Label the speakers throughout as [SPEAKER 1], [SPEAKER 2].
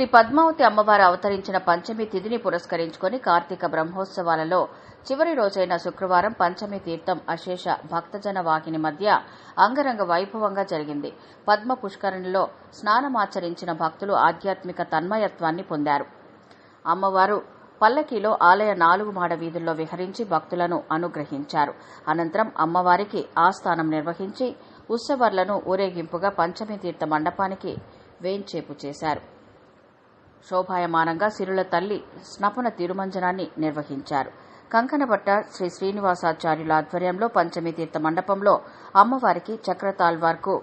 [SPEAKER 1] శ్రీ పద్మావతి అమ్మవారు అవతరించిన పంచమి తిథిని పురస్కరించుకుని కార్తీక బ్రహ్మోత్సవాలలో చివరి రోజైన శుక్రవారం పంచమి తీర్థం అశేష భక్తజన వాహిని మధ్య అంగరంగ వైభవంగా జరిగింది. పద్మ పుష్కరణిలో స్నానమాచరించిన భక్తులు ఆధ్యాత్మిక తన్మయత్వాన్ని పొందారు. అమ్మవారు పల్లకీలో ఆలయ నాలుగు మాడ వీధుల్లో విహరించి భక్తులను అనుగ్రహించారు. అనంతరం అమ్మవారికి ఆస్థానం నిర్వహించి ఉత్సవర్లను ఊరేగింపుగా పంచమి తీర్థ మండపానికి వేంచేపు చేశారు. శోభాయమానంగా సిరుల తల్లి స్నపన తిరుమంజనాన్ని నిర్వహించారు. కంకణబట్ట శ్రీ శ్రీనివాసాచార్యుల ఆధ్వర్యంలో పంచమి తీర్థ మండపంలో అమ్మవారికి చక్రతాల్వార్కు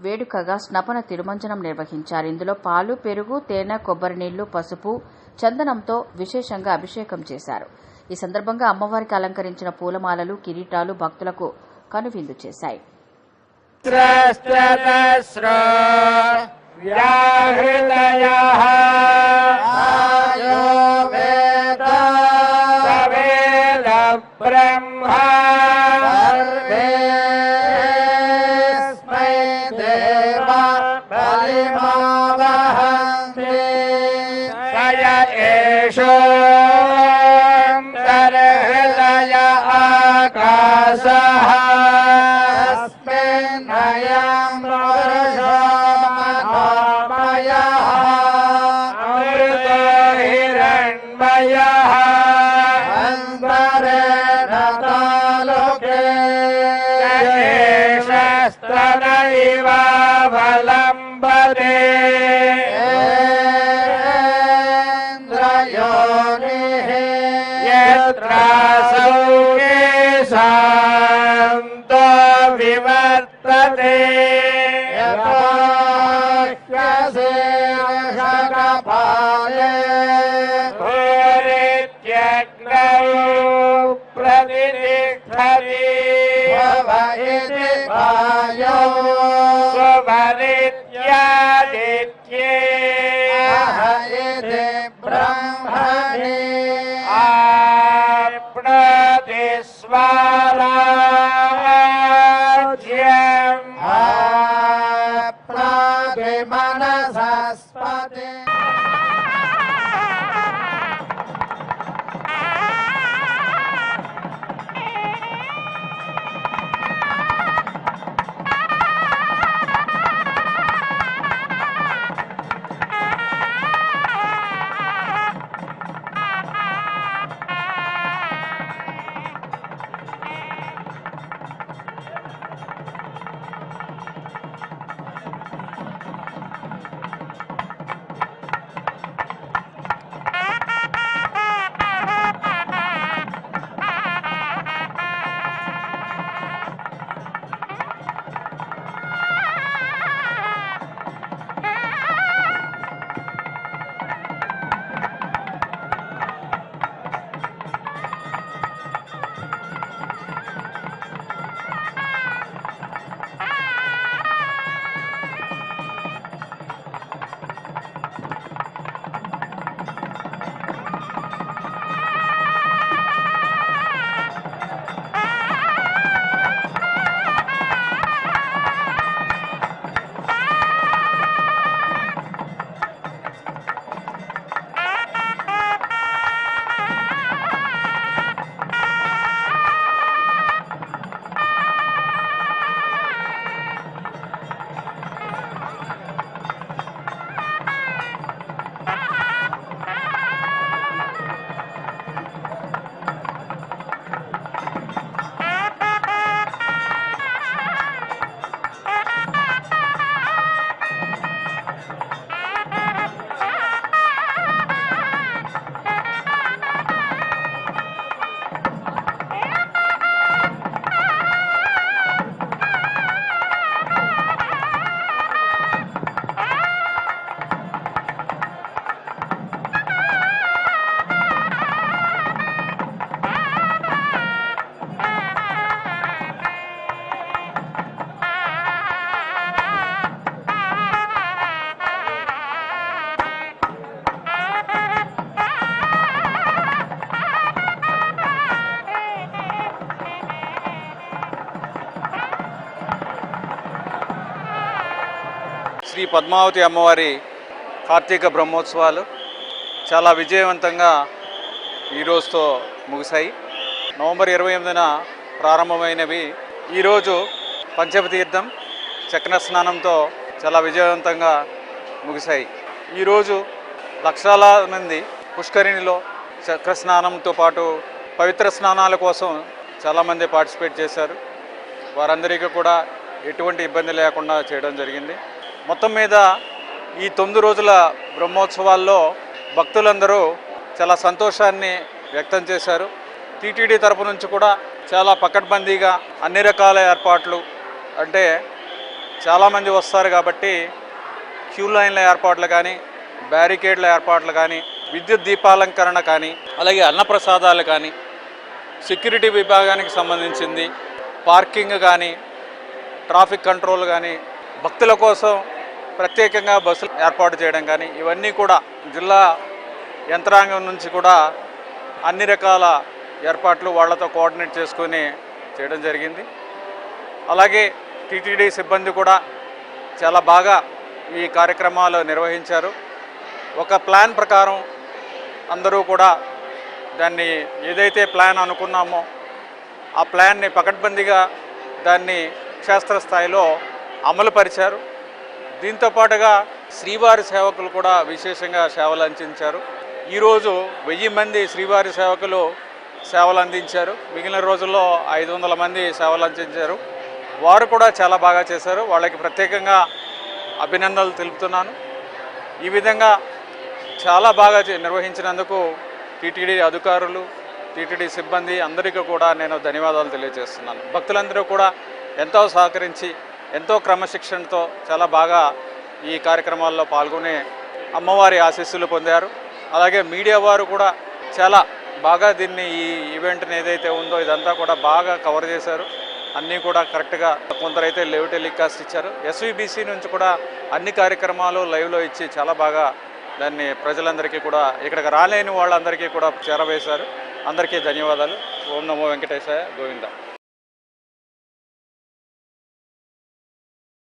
[SPEAKER 1] వేడుకగా స్నపన తిరుమంజనం నిర్వహించారు. ఇందులో పాలు పెరుగు తేనె కొబ్బరి నీళ్ళు పసుపు చందనంతో విశేషంగా అభిషేకం చేశారు. ఈ సందర్భంగా అమ్మవారికి అలంకరించిన పూలమాలలు కిరీటాలు భక్తులకు కనువిందు చేశాయి.
[SPEAKER 2] व्याहृदयः आयो
[SPEAKER 3] वेदा वेल ब्रह्मा
[SPEAKER 2] प्रलिमा
[SPEAKER 3] वह कय स्वरित्यादित्ये
[SPEAKER 2] हरिदे ब्रह्मणे।
[SPEAKER 3] आप्णदिस्वारा मनसस्पते।
[SPEAKER 4] శ్రీ పద్మావతి అమ్మవారి కార్తీక బ్రహ్మోత్సవాలు చాలా విజయవంతంగా ఈ రోజుతో ముగిశాయి. నవంబర్ ఇరవై ఎనిమిదిన ప్రారంభమైనవి. ఈరోజు పంచమతీర్థం చక్ర స్నానంతో చాలా విజయవంతంగా ముగిశాయి. ఈరోజు లక్షల మంది పుష్కరిణిలో చక్ర స్నానంతో పాటు పవిత్ర స్నానాల కోసం చాలామంది పార్టిసిపేట్ చేశారు. వారందరికీ కూడా ఎటువంటి ఇబ్బంది లేకుండా చేయడం జరిగింది. మొత్తం మీద ఈ తొమ్మిది రోజుల బ్రహ్మోత్సవాల్లో భక్తులందరూ చాలా సంతోషాన్ని వ్యక్తం చేశారు. టీటీడీ తరపు నుంచి కూడా చాలా పకడ్బందీగా అన్ని రకాల ఏర్పాట్లు అంటే చాలామంది వస్తారు కాబట్టి క్యూ లైన్ల ఏర్పాట్లు కానీ బ్యారికేడ్ల ఏర్పాట్లు కానీ విద్యుత్ దీపాలంకరణ కానీ అలాగే అన్నప్రసాదాలు కానీ సెక్యూరిటీ విభాగానికి సంబంధించింది పార్కింగ్ కానీ ట్రాఫిక్ కంట్రోల్ కానీ భక్తుల కోసం ప్రత్యేకంగా బస్సులు ఏర్పాటు చేయడం కానీ ఇవన్నీ కూడా జిల్లా యంత్రాంగం నుంచి కూడా అన్ని రకాల ఏర్పాట్లు వాళ్ళతో కోఆర్డినేట్ చేసుకొని చేయడం జరిగింది. అలాగే టీటీడీ సిబ్బంది కూడా చాలా బాగా ఈ కార్యక్రమాలు నిర్వహించారు. ఒక ప్లాన్ ప్రకారం అందరూ కూడా దాన్ని ఏదైతే ప్లాన్ అనుకున్నామో ఆ ప్లాన్ని పకడ్బందీగా దాన్ని క్షేత్రస్థాయిలో అమలు పరిచారు దీంతో పాటుగా శ్రీవారి సేవకులు కూడా విశేషంగా సేవలు అందించారు. ఈరోజు వెయ్యి మంది శ్రీవారి సేవకులు సేవలు అందించారు. మిగిలిన రోజుల్లో ఐదు వందల మంది సేవలు అందించారు. వారు కూడా చాలా బాగా చేశారు. వాళ్ళకి ప్రత్యేకంగా అభినందనలు తెలుపుతున్నాను. ఈ విధంగా చాలా బాగా చే- నిర్వహించినందుకు టీటీడీ అధికారులు టీటీడీ సిబ్బంది అందరికీ కూడా నేను ధన్యవాదాలు తెలియజేస్తున్నాను. భక్తులందరూ కూడా ఎంతో సహకరించి ఎంతో క్రమశిక్షణతో చాలా బాగా ఈ కార్యక్రమాల్లో పాల్గొని అమ్మవారి ఆశీస్సులు పొందారు. అలాగే మీడియా వారు కూడా చాలా బాగా దీన్ని ఈ ఈవెంట్ని ఏదైతే ఉందో ఇదంతా కూడా బాగా కవర్ చేశారు. అన్నీ కూడా కరెక్ట్గా కొందరైతే లైవ్ టెలికాస్ట్ ఇచ్చారు. ఎస్వీబీసీ నుంచి కూడా అన్ని కార్యక్రమాలు లైవ్లో ఇచ్చి చాలా బాగా దాన్ని ప్రజలందరికీ కూడా ఇక్కడికి రాలేని వాళ్ళందరికీ కూడా చేరవేశారు. అందరికీ ధన్యవాదాలు. ఓం నమో వెంకటేశాయ గోవింద.